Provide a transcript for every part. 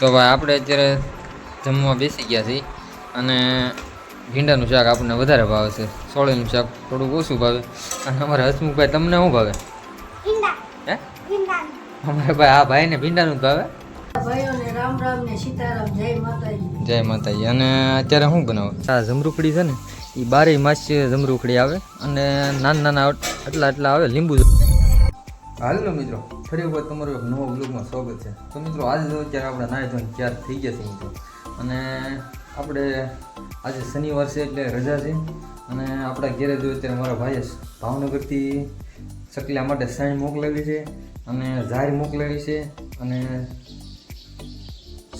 તો ભાઈ આપણે અત્યારે જમવા બેસી ગયા છીએ અને ભીંડાનું શાક આપણને વધારે ભાવે છે. સોળીનું શાક થોડુંક ઓછું ભાવે. અને અમારા હસમુખભાઈ તમને શું ભાવે? હે? અમારે ભાઈ આ ભાઈને ભીંડાનું જ ભાવે? ભાઈઓને રામ રામ ને સીતારામ જય માતાજી. અને અત્યારે શું બનાવો? આ જમરૂખડી છે ને એ બારેય માસ જમરૂખડી આવે. અને નાના નાના આટલા આટલા આવે લીંબુ. હાલ મિત્રો. ફરી વખત તમારું એક નવો બ્લોગમાં સ્વાગત છે. તો મિત્રો, આજે જો અત્યારે આપણે નાહી ધોઈને તૈયાર થઈ ગયા છે મિત્રો. અને આપણે આજે શનિવાર છે એટલે રજા છે. અને આપણા ઘેરે જો અત્યારે મારા ભાઈએ ભાવનગરથી સકલા માટે સાઈન મોકલાવી છે અને ઝાર મોકલાવી છે અને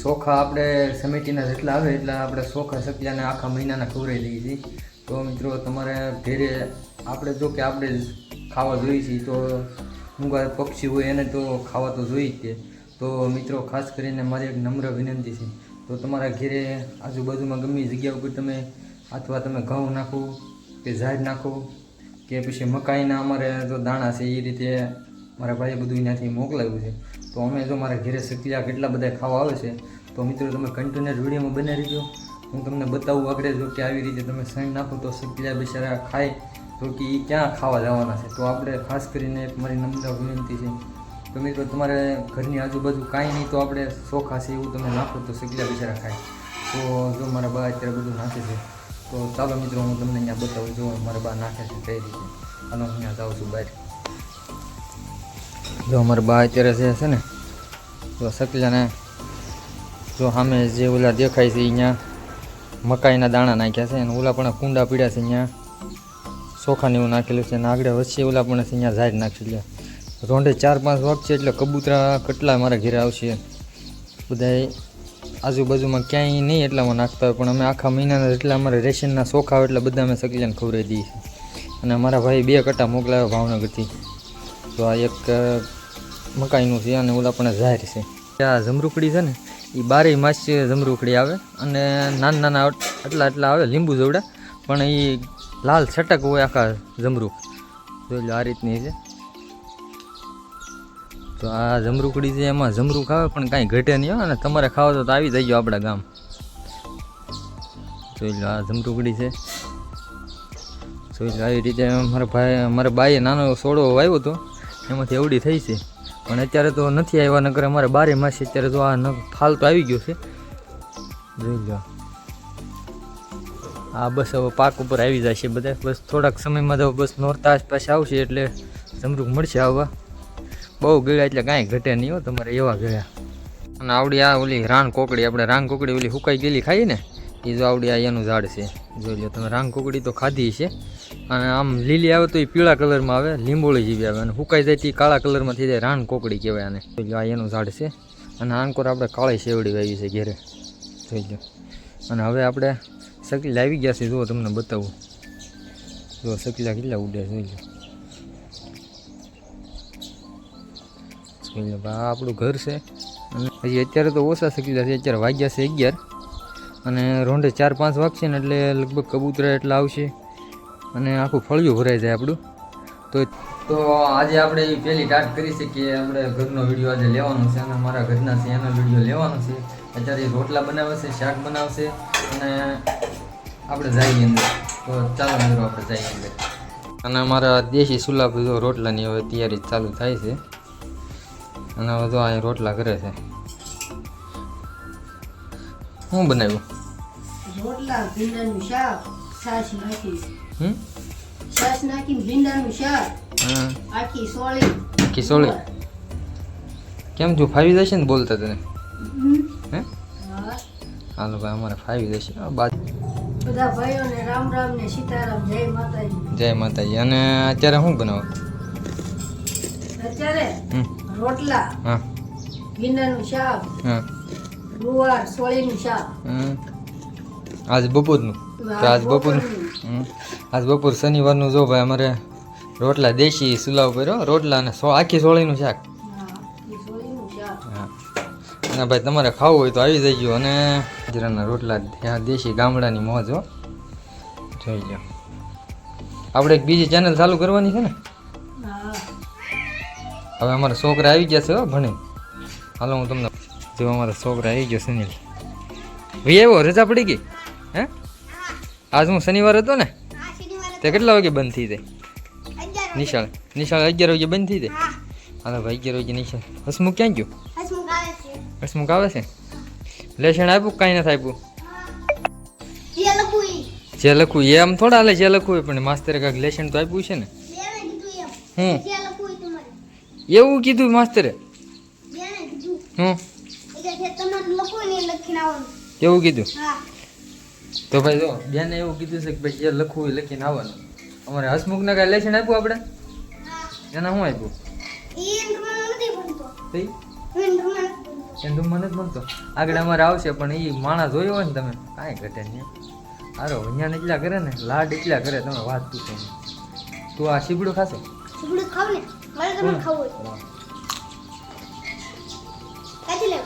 ચોખા આપણે સમિતિના જેટલા આવે એટલા આપણે ચોખા સકલાને આખા મહિનાના ખવડાવી દઈએ છીએ. તો મિત્રો, તમારે ઘેરે આપણે જો કે આપણે ખાવા જોઈએ છીએ, તો મૂંગા પક્ષી હોય એને તો ખાવા તો જોઈએ જ તે. તો મિત્રો, ખાસ કરીને મારી એક નમ્ર વિનંતી છે. તો તમારા ઘેરે આજુબાજુમાં ગમે જગ્યા ઉપર તમે અથવા તમે ઘઉં નાખો કે ઝાડ નાખો કે પછી મકાઈના અમારે જો દાણા છે એ રીતે મારા ભાઈએ બધું એનાથી મોકલાવ્યું છે. તો અમે જો મારા ઘરે સકલિયા કેટલા બધા ખાવા આવે છે, તો મિત્રો તમે કન્ટિન્યુઅસ વિડીયોમાં બનાવી દો. હું તમને બતાવું આગળ જો કે આવી રીતે તમે સણ નાખો તો સકલિયા બિચારા ખાય તો કે એ ક્યાં ખાવા જવાના છે? તો આપણે ખાસ કરીને એક મારી નમ્ર વિનંતી છે. તો મિત્રો, તમારે ઘરની આજુબાજુ કાંઈ નહીં, તો આપણે ચોખા છે એવું તમે નાખો તો સકલિયા બિચારા ખાય. તો જો મારા બા અત્યારે બધું નાખે છે, તો ચાલો મિત્રો, હું તમને અહીંયા બતાવું, જો મારા બા નાખે છે કઈ રીતે. અને અહીંયા જાઉં છું બહાર. જો અમારા બા અત્યારે જે છે ને, જો સકલાને જો સામે જે ઓલા દેખાય છે અહીંયા, મકાઈના દાણા નાખ્યા છે, અને ઓલા પણ કુંડા પીડ્યા છે અહીંયા. ચોખાને એવું નાખેલું છે અને આગળ વચ્ચે ઓલા પણ અહીંયા ઝાડ નાખેલું છે. રોંઢે ચાર પાંચ વાગ છે એટલે કબૂતરા કેટલા મારા ઘેરે આવશે. બધાય આજુબાજુમાં ક્યાંય નહીં એટલામાં નાખતા હોય, પણ અમે આખા મહિનાના જેટલા અમારે રેશનના ચોખા હોય એટલે બધા અમે સકલીને ખવડાવી દઈએ છીએ. અને અમારા ભાઈ બે કટા મોકલાવ્યા ભાવનગરથી. તો આ એક મકાઈનું છે અને ઓલા પણ ઝાડ છે. આ જમરૂકડી છે ને એ બારેય માસ જમરૂકડી આવે અને નાના નાના આટલા આટલા આવે, લીંબુ જેવડા. પણ એ લાલ છટક હોય આખા જમરૂખ જોઈ લો આ રીતની છે. તો આ જમરૂકડી છે, એમાં જમરૂખ આવે પણ કાંઈ ઘટે નહીં અને તમારે ખાવ તો આવી જજો આપણા ગામ. જોઈ લો આ જમરૂકડી છે. જોઈ લો આવી રીતે મારા ભાઈ, મારા બાઈએ નાનો સોડો વાવ્યો હતો. એમાંથી એવડી થઈ છે. પણ અત્યારે તો નથી આવ્યા નગર અમારે બારે માસી અત્યારે તો આ ફાલ તો આવી ગયો છે. જોઈ લો. આ બસ હવે પાક ઉપર આવી છે બધા. બસ થોડાક સમયમાં તો બસ નોરતા આસપાસ આવશે એટલે જમરૂખ મળશે આવવા બહુ ગળ્યા એટલે કાંઈ ઘટે નહીં હો, તમારે એવા ગળ્યા. અને આવડી આ ઓલી રાન કોકડી, આપણે રાન કોકડી ઓલી હુકાઈ ગયેલી ખાઈએ ને એ જો આવડી આ એનું ઝાડ છે. જોઈ લો તમે રાન કોકડી તો ખાધી છે અને આમ લીલી આવે તો એ પીળા કલરમાં આવે, લીંબોળી જેવી આવે. અને સુકાઈ જાય તે કાળા કલરમાં થઈ જાય રાન કોકડી કહેવાય આને. જોઈ આ એનું ઝાડ છે. અને આંકોર આપણે કાળી શેવડી વાવી છે ઘેરે. જોઈ લો અને હવે આપણે સકલી આવી ગયા છે જો તમને બતાવું. જો સકલા કેટલા ઉડે છે, જોઈ આપણું ઘર છે. અને હજી અત્યારે તો ઓછા સકલા છે, અત્યારે વાગ્યા છે અગિયાર. અને રોંઢે ચાર પાંચ વાગશે ને એટલે લગભગ કબૂતરા એટલા આવશે. અને આખું ફળિયું ભરાઈ જાય આપણું. તો તો આજે આપણે એ પહેલી ટાટ કરી છે કે આપણે ઘરનો વીડિયો આજે લેવાનો છે અને મારા ઘરના છે એનો વીડિયો લેવાનો છે. અત્યારે રોટલા બનાવે છે, શાક બનાવશે અને આપણે જઈએ અંદર. તો ચાલો મિત્રો આપણે જઈએ અંદર. અને અમારા દેશી સુલા બધો રોટલાની હવે તૈયારી ચાલુ થાય છે. અને બધો અહીં રોટલા કરે છે. શું બનાવ્યું? રોટલા ભીંડાનું શાક છાશ નાખી. હમ? છાશ નાખી ભીંડાનું શાક. હા. આખી સોળી. કિશોળી કેમ છું ફાવી જશે ને બોલતા તને? હે. હાલો ભાઈ અમારે ફાવી જશે. બાજુ બધા ભાઈઓને રામ રામ ને સીતારામ જય માતાજી. જય માતાજી. અને અત્યારે શું બનાવો? અત્યારે રોટલા હા. ભીંડાનું શાક હા. ગુવાર સોળીનું શાક. આજ બપોરનું. આજ બપોર. આજ બપોર શનિવારનું જો ભાઈ અમારે રોટલા દેશી સુલાવ કર્યો. રોટલા અને આખી સોળીનું શાક. અને ભાઈ તમારે ખાવું હોય તો આવી જજો અને જીરાના રોટલા ત્યાં દેશી ગામડાની મોજ હો. જોઈ લો આપણે એક બીજી ચેનલ ચાલુ કરવાની છે ને? હવે અમારા છોકરા આવી ગયા છે હો ભણી. હાલો હું તમને જો અમારા છોકરા આવી ગયો સુનિલ. ભાઈ આવ્યો રજા પડી ગઈ? હે? આજ હું શનિવાર હતો ને? તે કેટલા વાગે બંધ થઈ જાય? નિશાળ. નિશાળ અગિયાર વાગે બંધ થઈ જાય? હાલો ભાઈ અગિયાર વાગે નિશાળ. હસમુખ ક્યાં ગયું? હસમુખ આવે છે? લેશન આપ્યું કાંઈ નથી આપ્યું? જે લખવું એ આમ થોડા હાલે જે લખવું પણ માસ્તરે કાંઈક લેશન તો આપ્યું છે ને? હું? એવું કીધું માસ્તરે? હું? એવું કીધું? તો ભાઈ જો બેને એવું કીધું છે કે ભાઈ જે લખવું હોય લખીને આવવાનું. અમારે હસમુખને કાંઈ લેશન આપ્યું આપણે? એના શું આપ્યું? એને રૂમમાં નથી મળતો આગળ અમારે આવશે પણ એ માણસ જોયો હોય ને તમે કાંઈ ઘટે નહીં હારો અહીંયા એટલા કરે ને લાડ એટલા કરે તમે વાત પૂછો તું આ શીબડું ખાશો?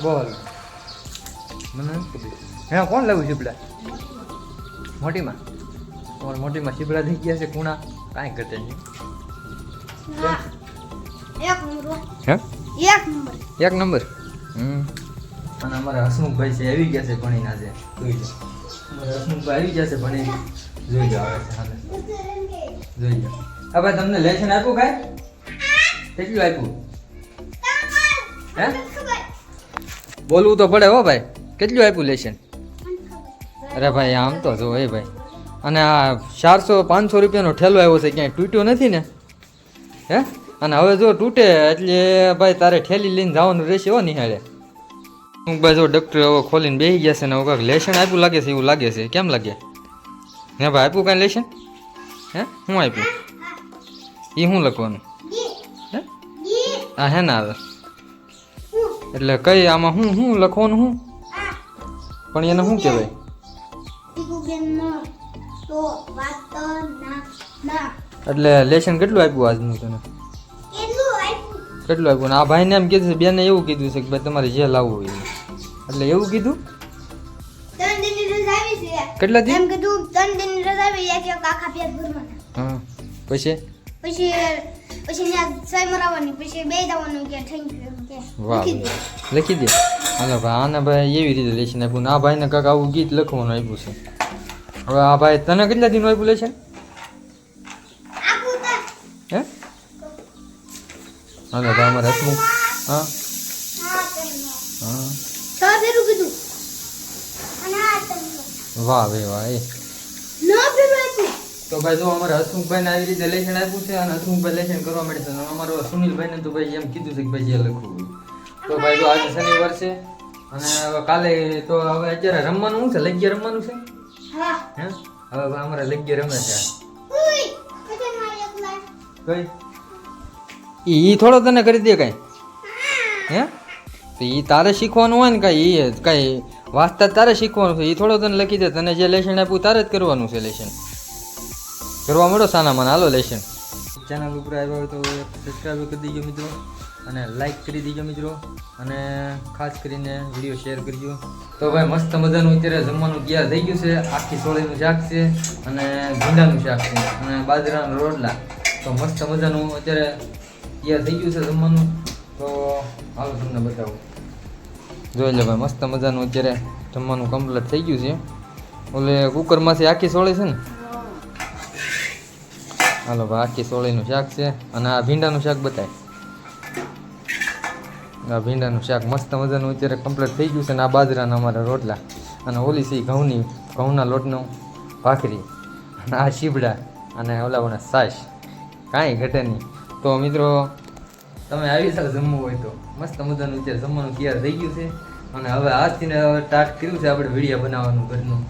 બોલ. મને હે કોણ લાવ્યું શીબડા? મોટીમાં. તમારે મોટીમાં શીબડા થઈ ગયા છે કુણા. કાંઈ ઘટે નહીં. હે? એક નંબર. હમ અને અમારા હસમુખભાઈ છે, આવી ગયા છે ભણીને આજે. જોઈ લો. અમારા હસમુખભાઈ આવી ગયા છે ભણીને. જોઈ હાલે. જોઈ લો. હા ભાઈ તમને લેશન આપ્યું કાંઈ? કેટલું આપ્યું? હે? બોલવું તો પડે હો ભાઈ. કેટલું આપ્યું લેશન અરે ભાઈ, આમ તો જો એ ભાઈ. અને આ ચારસો પાંચસો રૂપિયાનો ઠેલો આવ્યો છે, ક્યાંય તૂટ્યો નથી ને? હે? અને હવે જો તૂટે, એટલે ભાઈ તારે ઠેલી લઈને જવાનું રહેશે હો નિહાળે. હું ભાઈ જો ડૉક્ટર હવે ખોલીને બેસી ગયા છે ને હવે લેશન આપ્યું લાગે છે, એવું લાગે છે. કેમ લાગે? હે ભાઈ, આપ્યું કાંઈ લેશન? હે? શું આપ્યું? એ શું લખવાનું? હે? હા હે ના આવે એટલે કઈ આમાં શું શું લખવાનું શું પણ એને શું કહેવાય? એટલે લેશન કેટલું આપ્યું આજનું તને? કેટલું આપ્યું? આ ભાઈને એમ કીધું છે બેને એવું કીધું છે કે ભાઈ તમારે જે લાવવું હોય એટલે એવું કીધું? કેટલા દિન એમ કીધું ત્રણ દિન રજા આવી એક એક આખા પેટ ભરવાના. હા. પછી? પછી પછી ત્યાં સહી મરાવવાની પછી બે જવાનું કે થેન્ક યુ કે. વાહ. લખી દે. હાલો ભાઈ આના ભાઈ એવી રીતે લેશન આપ્યું. આ ભાઈને કાક આવું ગીત લખવાનું આપ્યું છે. હવે આ ભાઈ તને કેટલા દિન આપ્યું લેશન ભાઈ અમારે હસમુખ હા. હા. ફેરું કીધું. અને વાહ ભાઈ વાહ એ. ન તો. ભાઈ જો અમારે હસમુખભાઈને આવી રીતે લેશન આપ્યું છે અને હસમુખભાઈ લેશન કરવા છે. અને અમારો સુનિલભાઈને તો ભાઈ એમ કીધું છે કે ભાઈ જે લખવું. તો ભાઈ જો આજે શનિવાર છે અને હવે કાલે તો હવે અત્યારે રમવાનું શું છે? લગ્ય રમવાનું છે? હા. હે? હવે અમારે લગ્ય રમે છે. કઈ? ઈ થોડો તને કરી દે કઈ. હે? તો એ તારે શીખવાનું હોય ને કઈ એ કઈ વાંચતા તારે શીખવાનું છે. એ થોડો તને લખી દે. તને જે લેશન આપ્યું તારે જ કરવાનું છે લેશન કરવા મળો સાના મને. હાલો લેશન ચેનલ ઉપર આવ્યા હોય તો સબસ્ક્રાઈબ કરી દીજો મિત્રો. અને લાઈક કરી દીજો મિત્રો. અને ખાસ કરીને વીડિયો શેર કરજો. તો ભાઈ મસ્ત મજાનું અત્યારે જમવાનું ગયા થઈ ગયું છે. આખી સોળીનું શાક છે અને ભીંડાનું શાક છે. અને બાજરાના રોટલા. તો મસ્ત મજાનું અત્યારે તૈયાર થઈ ગયું છે જમવાનું, તો હાલો તમને બતાવું. જોઈ લે ભાઈ, મસ્ત મજાનું અત્યારે જમવાનું કમ્પ્લીટ થઈ ગયું છે. ઓલે કુકરમાંથી આખી સોળે છે ને? હાલો ભાઈ, આખી સોળીનું શાક છે. અને આ ભીંડાનું શાક બતાય. આ ભીંડાનું શાક મસ્ત મજાનું અત્યારે કમ્પ્લીટ થઈ ગયું છે અને આ બાજરાના અમારા રોટલા. અને ઓલી સી ઘઉંની, ઘઉંના લોટનું ભાખરી. અને આ શીબડા અને ઓલાવાના સાસ. કાંઈ ઘટે નહીં. તો મિત્રો, તમે આવી શકો જમવું હોય તો. મસ્ત મજાનું અત્યારે જમવાનું તૈયાર થઈ ગયું છે. અને હવે આજથી હવે સ્ટાર્ટ કર્યું છે આપણે વીડિયો બનાવવાનું ઘરનું.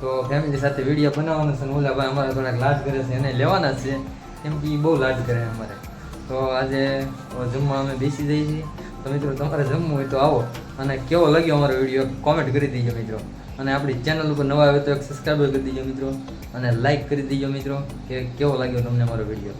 તો ફેમિલી સાથે વીડિયો બનાવવાનું છે ઓલા ભાઈ અમારે થોડાક લાડ કરે છે, એને લેવાના છે. કેમ કે એ બહુ લાડ કરે અમારે. તો આજે જમવા અમે બેસી જઈએ છીએ. તો મિત્રો, તમારે જમવું હોય તો આવો. અને કેવો લાગ્યો અમારો વીડિયો કોમેન્ટ કરી દીજો મિત્રો. અને આપણી ચેનલ ઉપર નવા આવે તો એક સબસ્ક્રાઈબર કરી દીજો મિત્રો. અને લાઇક કરી દીજો મિત્રો, કે કેવો લાગ્યો તમને અમારો વીડિયો